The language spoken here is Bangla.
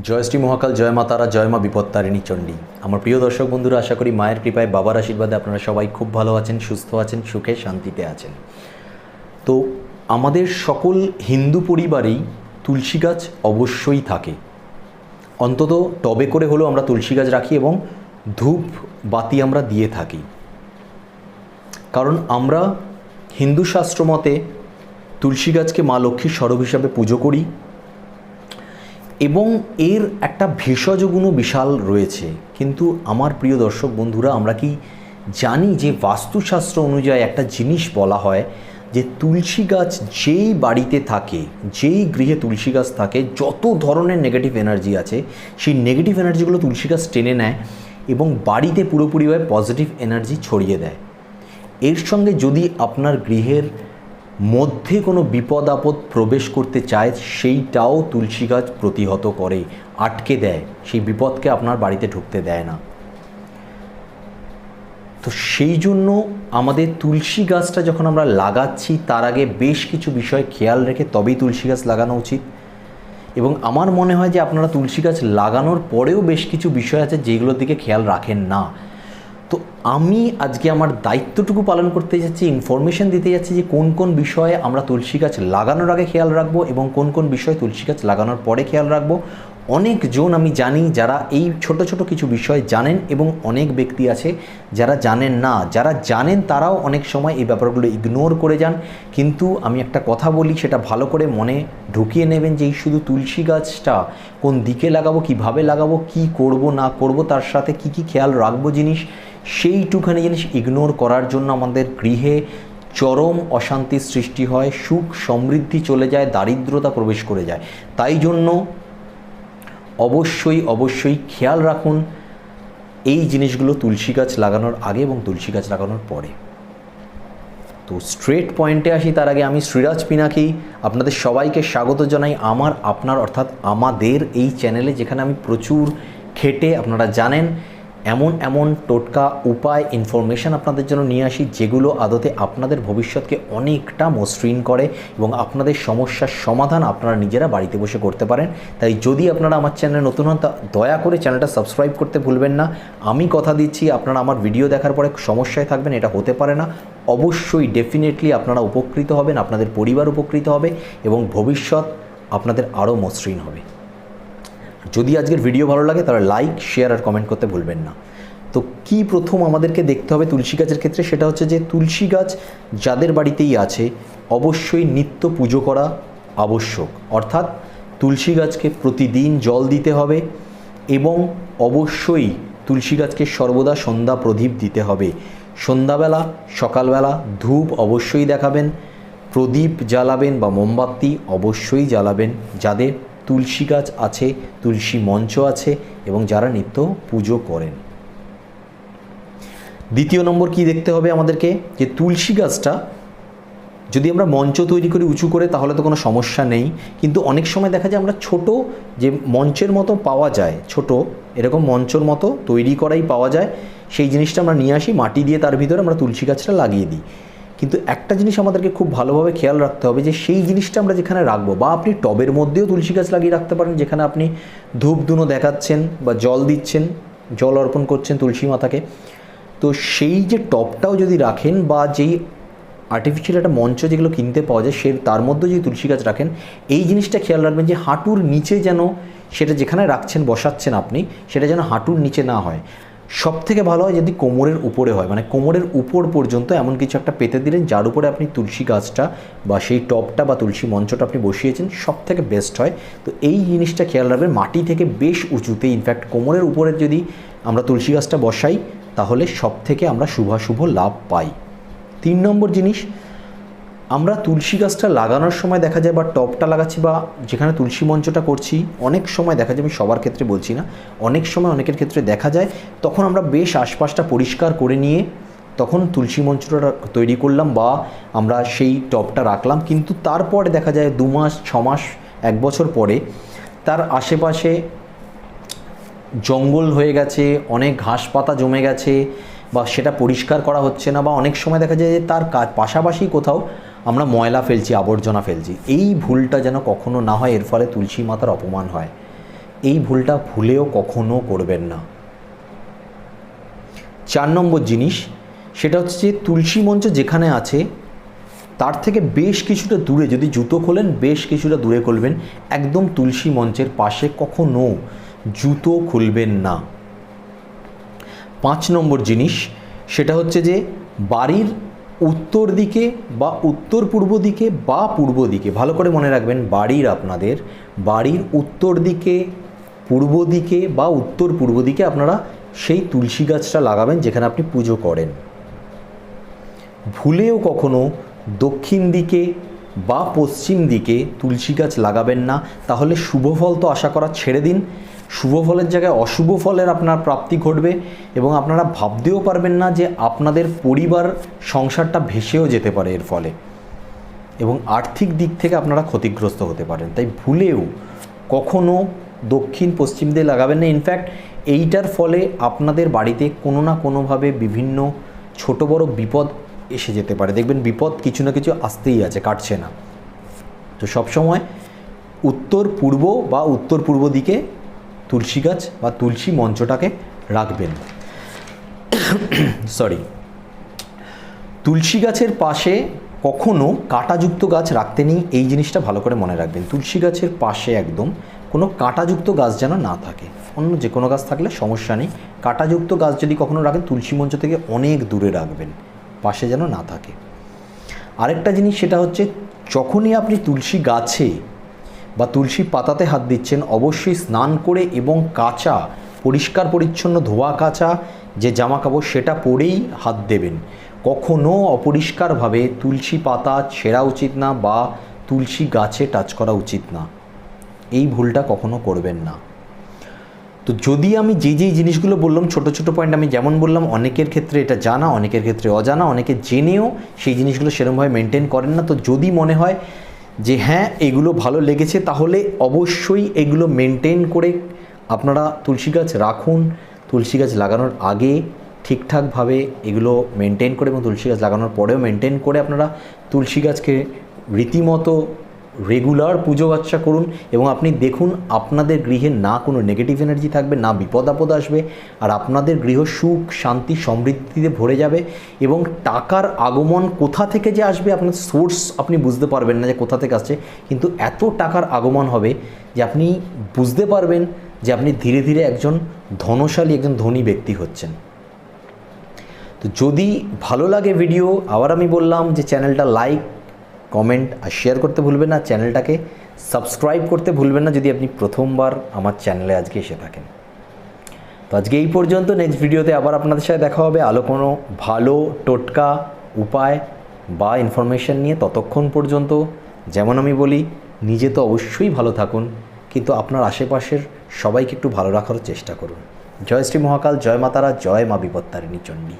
জয় শ্রী মহাকাল, জয় মা তারা, জয় মা বিপত্তারিণী চণ্ডী। আমার প্রিয় দর্শক বন্ধুরা, আশা করি মায়ের কৃপায় বাবার আশীর্বাদে আপনারা সবাই খুব ভালো আছেন, সুস্থ আছেন, সুখে শান্তিতে আছেন। তো আমাদের সকল হিন্দু পরিবারেই তুলসী গাছ অবশ্যই থাকে। অন্তত টবে করে হলেও আমরা তুলসী গাছ রাখি এবং ধূপ, বাতি আমরা দিয়ে থাকি। কারণ আমরা হিন্দু শাস্ত্র মতে তুলসী গাছকে মা লক্ষ্মীর স্বরূপ হিসাবে পুজো করি এবং এর একটা ভেষজ গুণও বিশাল রয়েছে। কিন্তু আমার প্রিয় দর্শক বন্ধুরা, আমরা কি জানি যে বাস্তুশাস্ত্র অনুযায়ী একটা জিনিস বলা হয় যে তুলসী গাছ যেই বাড়িতে থাকে, যেই গৃহে তুলসী গাছ থাকে, যত ধরনের নেগেটিভ এনার্জি আছে, সেই নেগেটিভ এনার্জিগুলো তুলসী গাছ টেনে নেয় এবং বাড়িতে পুরোপুরিভাবে পজিটিভ এনার্জি ছড়িয়ে দেয়। এর সঙ্গে যদি আপনার গৃহের মধ্যে কোনো বিপদ আপদ প্রবেশ করতে চায়, সেইটাও তুলসী গাছ প্রতিহত করে, আটকে দেয়। সেই বিপদকে আপনার বাড়িতে ঢুকতে দেয় না। তো সেই জন্য আমাদের তুলসী গাছটা যখন আমরা লাগাচ্ছি, তার আগে বেশ কিছু বিষয় খেয়াল রেখে তবেই তুলসী গাছ লাগানো উচিত। এবং আমার মনে হয় যে আপনারা তুলসী গাছ লাগানোর পরেও বেশ কিছু বিষয় আছে যেগুলোর দিকে খেয়াল রাখেন না। তো আমি আজকে আমার দায়িত্বটুকু পালন করতে যাচ্ছি ইনফরমেশন দিতে যাচ্ছি যে কোন কোন বিষয়ে আমরা তুলসী গাছ লাগানোর আগে খেয়াল রাখব এবং কোন কোন বিষয়ে তুলসী গাছ লাগানোর পরে খেয়াল রাখব। অনেকজন আমি জানি যারা এই ছোট ছোট কিছু বিষয় জানেন এবং অনেক ব্যক্তি আছে যারা জানেন না। যারা জানেন তারাও অনেক সময় এই ব্যাপারগুলো ইগনোর করে যান। কিন্তু আমি একটা কথা বলি, সেটা ভালো করে মনে ঢুকিয়ে নেবেন যে এই শুধু তুলসী গাছটা কোন দিকে লাগাবো, কীভাবে লাগাবো, কি করব, না করব, তার সাথে কি কি খেয়াল রাখব জিনিস। সেইটুখানি জিনিস ইগনোর করার জন্য আমাদের গৃহে চরম অশান্তির সৃষ্টি হয়, সুখ সমৃদ্ধি চলে যায়, দারিদ্রতা প্রবেশ করে যায়। তাই জন্য অবশ্যই অবশ্যই খেয়াল রাখুন এই জিনিসগুলো তুলসী গাছ লাগানোর আগে এবং তুলসী গাছ লাগানোর পরে। তো স্ট্রেট পয়েন্টে আসি, তার আগে আমি শ্রীরাজ পিনাকি, আপনাদের সবাইকে স্বাগত জানাই আমার, আপনার অর্থাৎ আমাদের এই চ্যানেলে যেখানে আমি প্রচুর খেটে আপনারা জানেন। এমন এমন টোটকা উপায় ইনফরমেশান আপনাদের জন্য নিয়ে আসি যেগুলো আদতে আপনাদের ভবিষ্যৎকে অনেকটা মসৃণ করে এবং আপনাদের সমস্যার সমাধান আপনারা নিজেরা বাড়িতে বসে করতে পারেন। তাই যদি আপনারা আমার চ্যানেলে নতুন হন, তা দয়া করে চ্যানেলটা সাবস্ক্রাইব করতে ভুলবেন না। আমি কথা দিচ্ছি, আপনারা আমার ভিডিও দেখার পরে সমস্যায় থাকবেন, এটা হতে পারে না। অবশ্যই ডেফিনেটলি আপনারা উপকৃত হবেন, আপনাদের পরিবার উপকৃত হবে এবং ভবিষ্যৎ আপনাদের আরও মসৃণ হবে। যদি আজকের ভিডিও ভালো লাগে, তাহলে লাইক শেয়ার আর কমেন্ট করতে ভুলবেন না। তো কি প্রথম আমাদেরকে দেখতে হবে তুলসী গাছের ক্ষেত্রে? সেটা হচ্ছে যে তুলসী গাছ যাদের বাড়িতেই আছে, অবশ্যই নিত্য পুজো করা আবশ্যক। অর্থাৎ তুলসী গাছকে প্রতিদিন জল দিতে হবে এবং অবশ্যই তুলসী গাছকে সর্বদা সন্ধ্যা প্রদীপ দিতে হবে। সন্ধ্যাবেলা, সকালবেলা ধূপ অবশ্যই দেখাবেন, প্রদীপ জ্বালাবেন বা মোমবাতি অবশ্যই জ্বালাবেন, যাদের তুলসী গাছ আছে, তুলসী মঞ্চ আছে এবং যারা নিত্য পুজো করেন। দ্বিতীয় নম্বর কি দেখতে হবে আমাদেরকে? যে তুলসী গাছটা যদি আমরা মঞ্চ তৈরি করি উঁচু করে তাহলে তো কোনো সমস্যা নেই। কিন্তু অনেক সময় দেখা যায় আমরা ছোট যে মঞ্চের মতো পাওয়া যায়, ছোট এরকম মঞ্চর মতো তৈরি করাই পাওয়া যায়, সেই জিনিসটা আমরা নিয়ে আসি, মাটি দিয়ে তার ভিতরে আমরা তুলসী গাছটা লাগিয়ে দিই। কিন্তু একটা জিনিস আমাদেরকে খুব ভালোভাবে খেয়াল রাখতে হবে যে সেই জিনিসটা আমরা যেখানে রাখব বা আপনি টবের মধ্যেও তুলসী গাছ লাগিয়ে রাখতে পারেন, যেখানে আপনি ধূপ ধুনো দেখাচ্ছেন বা জল দিচ্ছেন, জল অর্পণ করছেন তুলসী মাতাকে তো সেই যে টবটাও যদি রাখেন বা যেই আর্টিফিশিয়াল একটা মঞ্চ যেগুলো কিনতে পাওয়া যায়, সে তার মধ্যে যদি তুলসী গাছ রাখেন, এই জিনিসটা খেয়াল রাখবেন যে হাঁটুর নিচে যেন সেটা যেখানে রাখছেন, বসাচ্ছেন আপনি, সেটা যেন হাঁটুর নিচে না হয়। সব থেকে ভালো হয় যদি কোমরের উপরে হয়। মানে কোমরের উপর পর্যন্ত এমন কিছু একটা পেতে দিলেন, যার উপরে আপনি তুলসী গাছটা বা সেই টপটা বা তুলসী মঞ্চটা আপনি বসিয়েছেন সব থেকে বেস্ট হয়। তো এই জিনিসটা খেয়াল রাখবেন, মাটি থেকে বেশ উঁচুতে ইনফ্যাক্ট কোমরের উপরে যদি আমরা তুলসী গাছটা বসাই, তাহলে সব থেকে আমরা শুভাশুভ লাভ পাই। তিন নম্বর জিনিস আমরা তুলসী গাছটা লাগানোর সময় দেখা যায় বা টপটা লাগাচ্ছি বা যেখানে তুলসী মঞ্চটা করছি, অনেক সময় দেখা যায়, আমি সবার ক্ষেত্রে বলছি না, অনেক সময় অনেকের ক্ষেত্রে দেখা যায়, তখন আমরা বেশ আশপাশটা পরিষ্কার করে নিয়ে তখন তুলসী মঞ্চটা তৈরি করলাম বা আমরা সেই টপটা রাখলাম। কিন্তু তারপরে দেখা যায় দু মাস, ছ মাস, এক বছর পরে তার আশেপাশে জঙ্গল হয়ে গেছে, অনেক ঘাস পাতা জমে গেছে বা সেটা পরিষ্কার করা হচ্ছে না বা অনেক সময় দেখা যায় যে তার পাশাপাশি কোথাও আমরা ময়লা ফেলছি, আবর্জনা ফেলছি। এই ভুলটা যেন কখনো না হয়, এর ফলে তুলসী মাতার অপমান হয়। এই ভুলটা ভুলেও কখনো করবেন না। চার নম্বর জিনিস, সেটা হচ্ছে যে তুলসী মঞ্চ যেখানে আছে, তার থেকে বেশ কিছুটা দূরে, যদি জুতো খোলেন, বেশ কিছুটা দূরে খুলবেন। একদম তুলসী মঞ্চের পাশে কখনো জুতো খুলবেন না। পাঁচ নম্বর জিনিস, সেটা হচ্ছে যে বাড়ির উত্তর দিকে বা উত্তর পূর্ব দিকে বা পূর্ব দিকে, ভালো করে মনে রাখবেন বাড়ির আপনাদের, বাড়ির উত্তর দিকে, পূর্ব দিকে বা উত্তর পূর্ব দিকে আপনারা সেই তুলসী গাছটা লাগাবেন যেখানে আপনি পুজো করেন। ভুলেও কখনো দক্ষিণ দিকে বা পশ্চিম দিকে তুলসী গাছ লাগাবেন না, তাহলে শুভ ফল তো আশা করা ছেড়ে দিন। শুভ ফলের জায়গায় অশুভ ফলের আপনার প্রাপ্তি ঘটবে এবং আপনারা ভাবতেও পারবেন না যে আপনাদের পরিবার সংসারটা ভেসেও যেতে পারে এর ফলে। এবং আর্থিক দিক থেকে আপনারা ক্ষতিগ্রস্ত হতে পারেন। তাই ভুলেও কখনো দক্ষিণ, পশ্চিম দিয়ে লাগাবেন না। ইনফ্যাক্ট এইটার ফলে আপনাদের বাড়িতে কোনো না কোনোভাবে বিভিন্ন ছোট বড় বিপদ এসে যেতে পারে। দেখবেন বিপদ কিছু না কিছু আসতেই আছে, কাটছে না। তো সবসময় উত্তর পূর্ব বা উত্তর পূর্ব দিকে তুলসী গাছ বা তুলসী মঞ্চটাকে রাখবেন। সরি তুলসী গাছের পাশে কখনো কাঁটাযুক্ত গাছ রাখতে নেই, এই জিনিসটা ভালো করে মনে রাখবেন। তুলসী গাছের পাশে একদম কোনো কাঁটাযুক্ত গাছ যেন না থাকে। অন্য যে কোনো গাছ থাকলে সমস্যা নেই। কাঁটাযুক্ত গাছ যদি কখনো রাখেন, তুলসী মঞ্চ থেকে অনেক দূরে রাখবেন, পাশে যেন না থাকে। আরেকটা জিনিস সেটা হচ্ছে, যখনই আপনি তুলসী গাছে বা তুলসী পাতাতে হাত দিচ্ছেন, অবশ্যই স্নান করে এবং কাঁচা, পরিষ্কার পরিচ্ছন্ন ধোয়া কাঁচা, যে জামা কাপড় সেটা পরেই হাত দেবেন। কখনো অপরিষ্কারভাবে তুলসী পাতা ছেঁড়া উচিত না বা তুলসী গাছে টাচ করা উচিত না। এই ভুলটা কখনো করবেন না। তো যদি আমি যে যেই জিনিসগুলো বললাম, ছোট ছোট পয়েন্ট আমি যেমন বললাম, অনেকের ক্ষেত্রে এটা জানা, অনেকের ক্ষেত্রে অজানা, অনেকে জেনেও সেই জিনিসগুলো সেরকমভাবে মেনটেন করেন না। তো যদি মনে হয় যে হ্যাঁ এগুলো ভালো লেগেছে, তাহলে অবশ্যই এগুলো মেনটেন করে আপনারা তুলসী গাছ রাখুন। তুলসী গাছ লাগানোর আগে ঠিকঠাকভাবে এগুলো মেনটেন করে এবং তুলসী গাছ লাগানোর পরেও মেনটেন করে আপনারা তুলসী গাছকে রীতিমতো রেগুলার পুজো আচ্চা করুন এবং আপনি দেখুন আপনাদের গৃহে না কোনো নেগেটিভ এনার্জি থাকবে, না বিপদ আপদ আসবে আর আপনাদের গৃহ সুখ, শান্তি, সমৃদ্ধিতে ভরে যাবে এবং টাকার আগমন কোথা থেকে যে আসবে আপনার সোর্স আপনি বুঝতে পারবেন না যে কোথা থেকে আসছে। কিন্তু এত টাকার আগমন হবে যে আপনি বুঝতে পারবেন যে আপনি ধীরে ধীরে একজন ধনশালী, একজন ধনী ব্যক্তি হচ্ছেন। তো যদি ভালো লাগে ভিডিও আবার আমি বললাম যে চ্যানেলটা লাইক কমেন্ট আর শেয়ার করতে ভুলবেন না চ্যানেলটাকে সাবস্ক্রাইব করতে ভুলবেন না যদি আপনি প্রথমবার আমার চ্যানেলে আজকে এসে থাকেন। তো আজকে এই পর্যন্ত নেক্সট ভিডিওতে আবার আপনাদের সাথে দেখা হবে। আলো কোনো ভালো, টোটকা উপায় বা ইনফরমেশন নিয়ে ততক্ষণ পর্যন্ত, যেমন আমি বলি, নিজে তো অবশ্যই ভালো থাকুন, কিন্তু আপনার আশেপাশের সবাইকে একটু ভালো রাখার চেষ্টা করুন। জয় শ্রী মহাকাল, জয় মাতারা, জয় মা বিপত্তারিণী চণ্ডী।